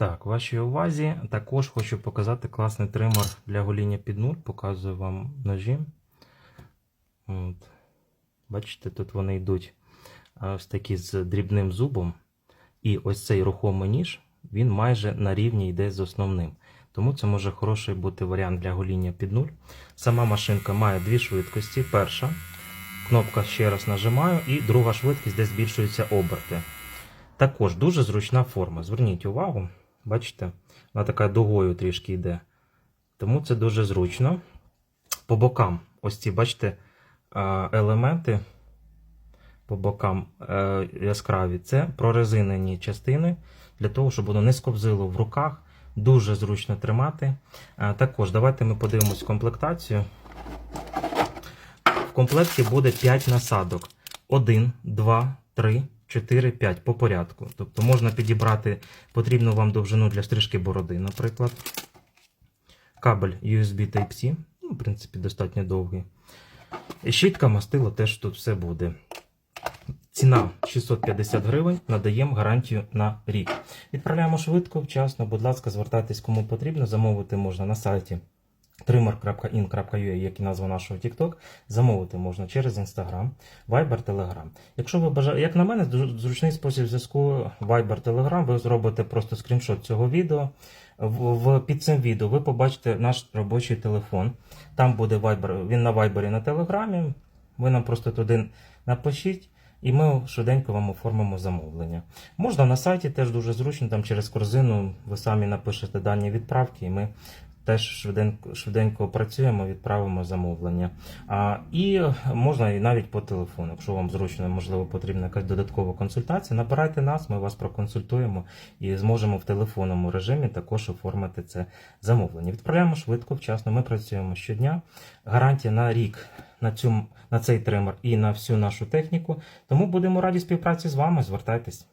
Так, вашій увазі також хочу показати класний тример для гоління під нуль. Показую вам ножі. От. Бачите, тут вони йдуть ось такі з дрібним зубом. І ось цей рухомий ніж, він майже на рівні йде з основним. Тому це може хороший бути варіант для гоління під нуль. Сама машинка має дві швидкості. Перша кнопка ще раз нажимаю, і друга швидкість, де збільшуються оберти. Також дуже зручна форма. Зверніть увагу, бачите, вона така дугою трішки йде. Тому це дуже зручно. По бокам, ось ці, бачите, елементи по бокам е, яскраві. Це прорезинені частини для того, щоб воно не сковзило в руках. Дуже зручно тримати. Також давайте ми подивимось комплектацію. В комплекті буде 5 насадок. 1, 2, 3, 4, 5 по порядку. Тобто можна підібрати потрібну вам довжину для стрижки бороди, наприклад. Кабель USB Type-C, ну, в принципі, достатньо довгий. Щітка мастило теж тут все буде. Ціна 650 гривень, надаємо гарантію на рік. Відправляємо швидко, вчасно. Будь ласка, звертайтесь кому потрібно. Замовити можна на сайті trimmer.in.ua, як і назва нашого TikTok. Замовити можна через Instagram, Viber, Telegram. Якщо ви бажаєте, як на мене, зручний спосіб зв'язку Viber, Telegram, ви зробите просто скріншот цього відео. В, під цим відео ви побачите наш робочий телефон. Там буде Viber, він на Viber на Телеграмі. Ви нам просто туди напишіть. І ми швиденько вам оформимо замовлення. Можна на сайті теж дуже зручно, там через корзину ви самі напишете дані відправки, і ми теж швиденько, швиденько працюємо, відправимо замовлення. А, і можна і навіть по телефону, якщо вам зручно, можливо, потрібна якась додаткова консультація, набирайте нас, ми вас проконсультуємо і зможемо в телефонному режимі також оформити це замовлення. Відправляємо швидко, вчасно. Ми працюємо щодня. Гарантія на рік на, цю, на цей тример і на всю нашу техніку. Тому будемо раді співпраці з вами. Звертайтесь.